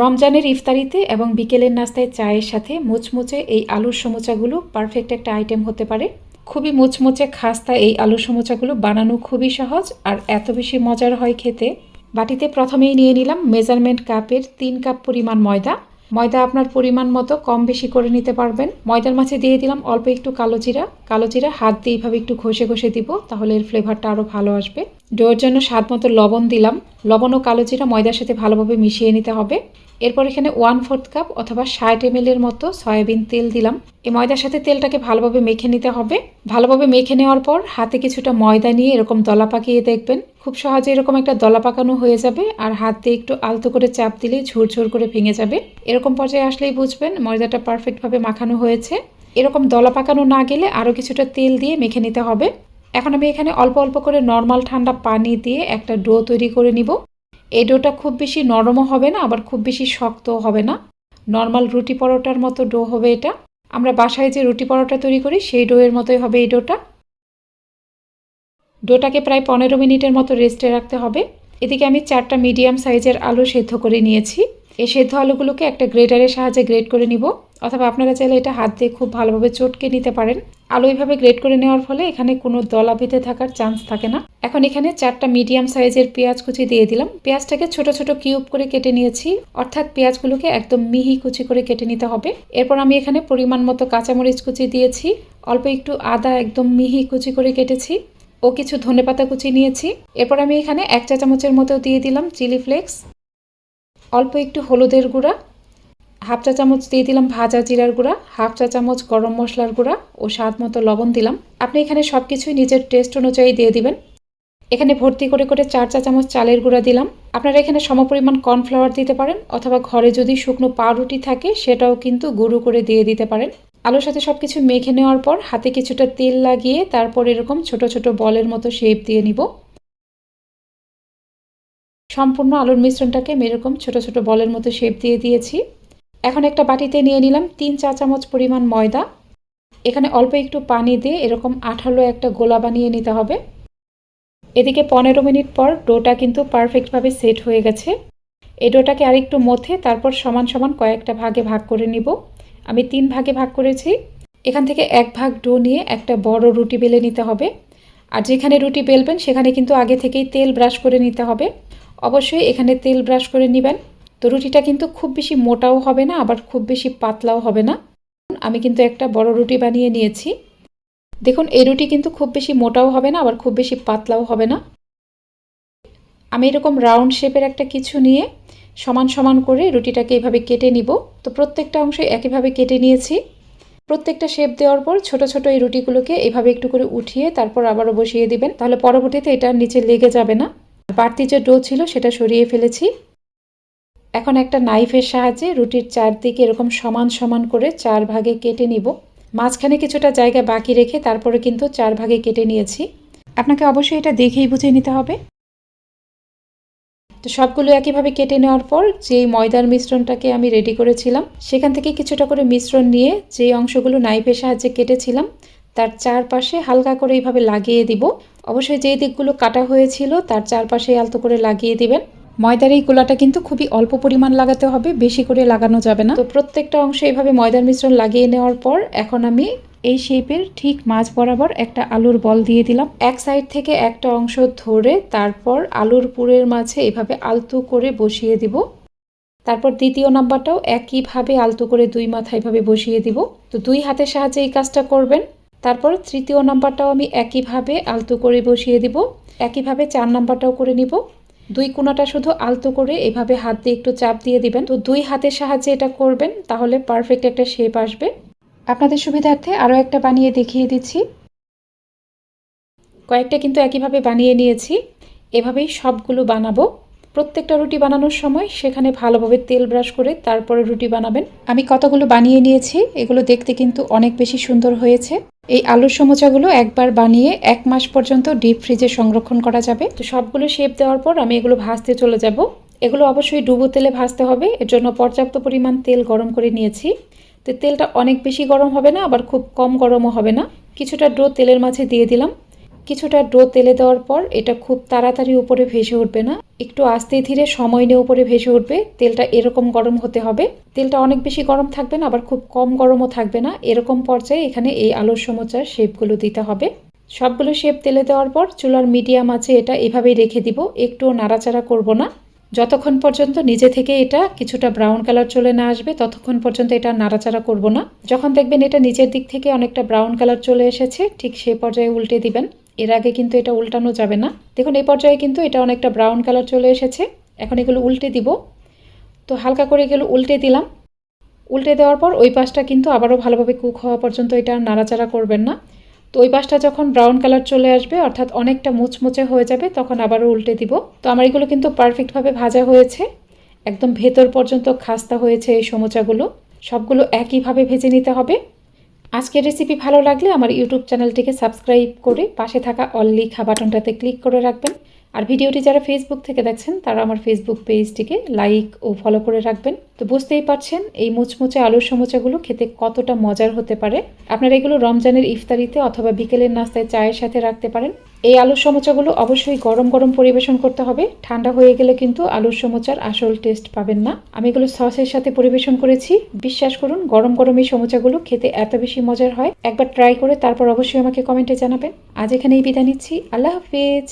রমজানের ইফতারিতে এবং বিকেলের নাস্তায় চায়ের সাথে মুচমুচে এই আলুর সমোচাগুলো পারফেক্ট একটা আইটেম হতে পারে। খুবই মুচমুচে খাস্তা এই আলুর সমোচাগুলো বানানো খুবই সহজ আর এত বেশি মজার হয় খেতে। বাটিতে প্রথমেই নিয়ে নিলাম মেজারমেন্ট কাপের তিন কাপ পরিমাণ ময়দা। ময়দা আপনার পরিমাণ মতো কম বেশি করে নিতে পারবেন। ময়দার মাঝে দিয়ে দিলাম অল্প একটু কালো জিরা। কালো জিরা হাত দিয়ে এইভাবে একটু ঘষে ঘষে দিব, তাহলে এর ফ্লেভারটা আরও ভালো আসবে। ডোয়ের জন্য স্বাদ মতো লবণ দিলাম। লবণ ও কালো জিরা ময়দার সাথে ভালোভাবে মিশিয়ে নিতে হবে। এরপর এখানে ওয়ান ফোর্থ কাপ অথবা ষাট এম এর মতো সয়াবিন তেল দিলাম। এই ময়দার সাথে তেলটাকে ভালোভাবে মেখে নিতে হবে। ভালোভাবে মেখে নেওয়ার পর হাতে কিছুটা ময়দা নিয়ে এরকম দলা পাকিয়ে দেখবেন। খুব সহজে এরকম একটা দলা পাকানো হয়ে যাবে আর হাত দিয়ে একটু আলতো করে চাপ দিলেই ঝুরঝুর করে ভেঙে যাবে। এরকম পর্যায়ে আসলেই বুঝবেন ময়দাটা পারফেক্টভাবে মাখানো হয়েছে। এরকম দলা পাকানো না গেলে আরও কিছুটা তেল দিয়ে মেখে নিতে হবে। এখন আমি এখানে অল্প অল্প করে নর্মাল ঠান্ডা পানি দিয়ে একটা ডো তৈরি করে নিব। এই ডোটা খুব বেশি নরমও হবে না, আবার খুব বেশি শক্তও হবে না। নর্মাল রুটি পরোটার মতো ডো হবে এটা। আমরা বাসায় যে রুটি পরোটা তৈরি করি, সেই ডোয়ের মতোই হবে এই ডোটা। ডোটাকে প্রায় পনেরো মিনিটের মতো রেস্টে রাখতে হবে। এদিকে আমি চারটা মিডিয়াম সাইজের আলু সেদ্ধ করে নিয়েছি। এই সেদ্ধ আলুগুলোকে একটা গ্রেটারের সাহায্যে গ্রেট করে নিব। অথবা আপনারা চাইলে এটা হাত দিয়ে খুব ভালোভাবে চটকে নিতে পারেন। আলু এইভাবে গ্রেট করে নেওয়ার ফলে এখানে কোনো দলা বেঁধে থাকার চান্স থাকে না। এখন এখানে চারটা মিডিয়াম সাইজের পেঁয়াজ কুচি দিয়ে দিলাম। পেঁয়াজটাকে ছোট ছোট কিউব করে কেটে নিয়েছি। অর্থাৎ পেঁয়াজগুলোকে একদম মিহি কুচি করে কেটে নিতে হবে। এরপর আমি এখানে পরিমাণ মতো কাঁচামরিচ কুচি দিয়েছি। অল্প একটু আদা একদম মিহি কুচি করে কেটেছি। ও কিছু ধনেপাতা কুচি নিয়েছি। এরপর আমি এখানে এক চা চামচের মতো দিয়ে দিলাম চিলি ফ্লেক্স, অল্প একটু হলুদের গুঁড়া, হাফ চা চামচ দিয়ে দিলাম ভাজা জিরার গুঁড়া, হাফ চা চামচ গরম মশলার গুঁড়া ও স্বাদ মতো লবণ দিলাম। আপনি এখানে সব কিছুই নিজের টেস্ট অনুযায়ী দিয়ে দিবেন। এখানে ভর্তি করে করে চার চা চামচ চালের গুঁড়া দিলাম। আপনারা এখানে সমপরিমাণ কর্নফ্লাওয়ার দিতে পারেন অথবা ঘরে যদি শুকনো পাউরুটি থাকে সেটাও কিন্তু গুঁড়ো করে দিয়ে দিতে পারেন। আলুর সাথে সব কিছু মেখে নেওয়ার পর হাতে কিছুটা তেল লাগিয়ে তারপর এরকম ছোট ছোট বলের মতো শেপ দিয়ে নিব। সম্পূর্ণ আলুর মিশ্রণটাকে আমি এরকম ছোট ছোট বলের মতো শেপ দিয়ে দিয়েছি। এখন একটা বাটিতে নিয়ে নিলাম তিন চা চামচ পরিমাণ ময়দা। এখানে অল্প একটু পানি দিয়ে এরকম আঠালো একটা গোলা বানিয়ে নিতে হবে। এদিকে পনেরো মিনিট পর ডোটা কিন্তু পারফেক্টভাবে সেট হয়ে গেছে। এই ডোটাকে আরেকটু মথে তারপর সমান সমান কয়েকটা ভাগে ভাগ করে নিব। আমি তিন ভাগে ভাগ করেছি। এখান থেকে এক ভাগ ডো নিয়ে একটা বড় রুটি বেলে নিতে হবে। আর যেখানে রুটি বেলবেন, সেখানে কিন্তু আগে থেকেই তেল ব্রাশ করে নিতে হবে। অবশ্যই এখানে তেল ব্রাশ করে নেবেন। তো রুটিটা কিন্তু খুব বেশি মোটাও হবে না, আবার খুব বেশি পাতলাও হবে না। আমি কিন্তু একটা বড় রুটি বানিয়ে নিয়েছি। দেখুন, এই রুটি কিন্তু খুব বেশি মোটাও হবে না, আবার খুব বেশি পাতলাও হবে না। আমি এরকম রাউন্ড শেপের একটা কিছু নিয়ে সমান সমান করে রুটিটাকে এভাবে কেটে নিব। তো প্রত্যেকটা অংশ একইভাবে কেটে নিয়েছি। প্রত্যেকটা শেপ দেওয়ার পর ছোট ছোট এই রুটিগুলোকে এভাবে একটু করে উঠিয়ে তারপর আবারও বসিয়ে দিবেন। তাহলে পরবর্তীতে এটা নিচে লেগে যাবে না। বাড়তি যে ডো ছিল সেটা সরিয়ে ফেলেছি। এখন একটা নাইফের সাহায্যে রুটির চারদিকে এরকম সমান সমান করে চার ভাগে কেটে নিব। মাঝখানে কিছুটা জায়গা বাকি রেখে তারপরে কিন্তু চার ভাগে কেটে নিয়েছি। আপনাকে অবশ্যই এটা দেখেই বুঝে নিতে হবে। তো সবগুলো একইভাবে কেটে নেওয়ার পর যেই ময়দার মিশ্রণটাকে আমি রেডি করেছিলাম, সেখান থেকে কিছুটা করে মিশ্রণ নিয়ে যেই অংশগুলো নাইফের সাহায্যে কেটেছিলাম, তার চারপাশে হালকা করে এইভাবে লাগিয়ে দিব। অবশ্যই যেই দিকগুলো কাটা হয়েছিল, তার চারপাশে আলতো করে লাগিয়ে দিবেন। ময়দার এই গোলাটা কিন্তু খুবই অল্প পরিমাণ লাগাতে হবে, বেশি করে লাগানো যাবে না। তো প্রত্যেকটা অংশে এইভাবে ময়দার মিশ্রণ লাগিয়ে নেওয়ার পর এখন আমি এই শেপের ঠিক মাঝ বরাবর একটা আলুর বল দিয়ে দিলাম। এক সাইড থেকে একটা অংশ ধরে তারপর আলুর পুরের মাঝে এভাবে আলতো করে বসিয়ে দিব। তারপর দ্বিতীয় নাম্বারটাও একইভাবে আলতো করে দুই মাথা এভাবে বসিয়ে দিব। তো দুই হাতের সাহায্যে এই কাজটা করবেন। তারপর তৃতীয় নাম্বারটাও আমি একইভাবে আলতো করে বসিয়ে দিব। একইভাবে চার নাম্বারটাও করে নিব। দুই কোনাটা শুধু আলতো করে এভাবে হাত দিয়ে একটু চাপ দিয়ে দিবেন। তো দুই হাতের সাহায্যে এটা করবেন, তাহলে পারফেক্ট একটা শেপ আসবে। আপনাদের সুবিধার্থে আরও একটা বানিয়ে দেখিয়ে দিচ্ছি। কয়েকটা কিন্তু একইভাবে বানিয়ে নিয়েছি। এভাবেই সবগুলো বানাবো। প্রত্যেকটা রুটি বানানোর সময় সেখানে ভালোভাবে তেল ব্রাশ করে তারপরে রুটি বানাবেন। আমি কতগুলো বানিয়ে নিয়েছি, এগুলো দেখতে কিন্তু অনেক বেশি সুন্দর হয়েছে। এই আলুর সমোচাগুলো একবার বানিয়ে এক মাস পর্যন্ত ডিপ ফ্রিজে সংরক্ষণ করা যাবে। তো সবগুলো শেপ দেওয়ার পর আমি এগুলো ভাজতে চলে যাব। এগুলো অবশ্যই ডুবো তেলে ভাজতে হবে। এর জন্য পর্যাপ্ত পরিমাণ তেল গরম করে নিয়েছি। তো তেলটা অনেক বেশি গরম হবে না, আবার খুব কম গরমও হবে না। কিছুটা ডো তেলের মাঝে দিয়ে দিলাম। কিছুটা ডো তেলে দেওয়ার পর এটা খুব তাড়াতাড়ি উপরে ভেসে উঠবে না। একটু আস্তে ধীরে সময় নিয়ে উপরে ভেসে উঠবে, তেলটা এরকম গরম হতে হবে। তেলটা অনেক বেশি গরম থাকবে না, আবার খুব কম গরমও থাকবে না। এরকম পর্যায়ে এখানে এই আলুর সমোচার শেপগুলো দিতে হবে। সবগুলো শেপ তেলে দেওয়ার পর চুলার মিডিয়াম আছে এটা এভাবেই রেখে দিব। একটুও নাড়াচাড়া করব না। যতক্ষণ পর্যন্ত নিজে থেকে এটা কিছুটা ব্রাউন কালার চলে না আসবে, ততক্ষণ পর্যন্ত এটা নাড়াচাড়া করব না। যখন দেখবেন এটা নিচের দিক থেকে অনেকটা ব্রাউন কালার চলে এসেছে, ঠিক সেই পর্যায়ে উল্টে দিবেন। এর আগে কিন্তু এটা উল্টানো যাবে না। দেখুন এই পর্যায়ে কিন্তু এটা অনেকটা ব্রাউন কালার চলে এসেছে। এখন এগুলো উল্টে দিব। তো হালকা করে এগুলো উল্টে দিলাম। উল্টে দেওয়ার পর ওই পাশটা কিন্তু আবারও ভালোভাবে কুক হওয়া পর্যন্ত এটা নাড়াচাড়া করবেন না। তো ওই পাশটা যখন ব্রাউন কালার চলে আসবে, অর্থাৎ অনেকটা মুচমুচে হয়ে যাবে, তখন আবারও উল্টে দিব। তো আমার এগুলো কিন্তু পারফেক্টভাবে ভাজা হয়েছে। একদম ভেতর পর্যন্ত খাস্তা হয়েছে এই সমোচাগুলো। সবগুলো একইভাবে ভেজে নিতে হবে। আজকের রেসিপি ভালো লাগলে আমার ইউটিউব চ্যানেলটিকে সাবস্ক্রাইব করে পাশে থাকা অল লিখা বাটনটাতে ক্লিক করে রাখবেন। আর ভিডিওটি যারা ফেসবুক থেকে দেখছেন, তারা আমার ফেসবুক পেজটিকে লাইক ও ফলো করে রাখবেন। তো বুঝতেই পারছেন এই মুচমুচে আলুর সমোচাগুলো খেতে কতটা মজার হতে পারে। আপনারা এগুলো রমজানের ইফতারিতে অথবা বিকেলের নাস্তায় চায়ের সাথে রাখতে পারেন। এই আলুর সমোচাগুলো অবশ্যই গরম গরম পরিবেশন করতে হবে। ঠান্ডা হয়ে গেলে কিন্তু আলুর সমোচার আসল টেস্ট পাবেন না। আমি এগুলো সসের সাথে পরিবেশন করেছি। বিশ্বাস করুন, গরম গরম এই সমোচাগুলো খেতে এত বেশি মজার হয়। একবার ট্রাই করে তারপর অবশ্যই আমাকে কমেন্টে জানাবেন। আজ এখানেই বিদায় নিচ্ছি। আল্লাহ হাফিজ।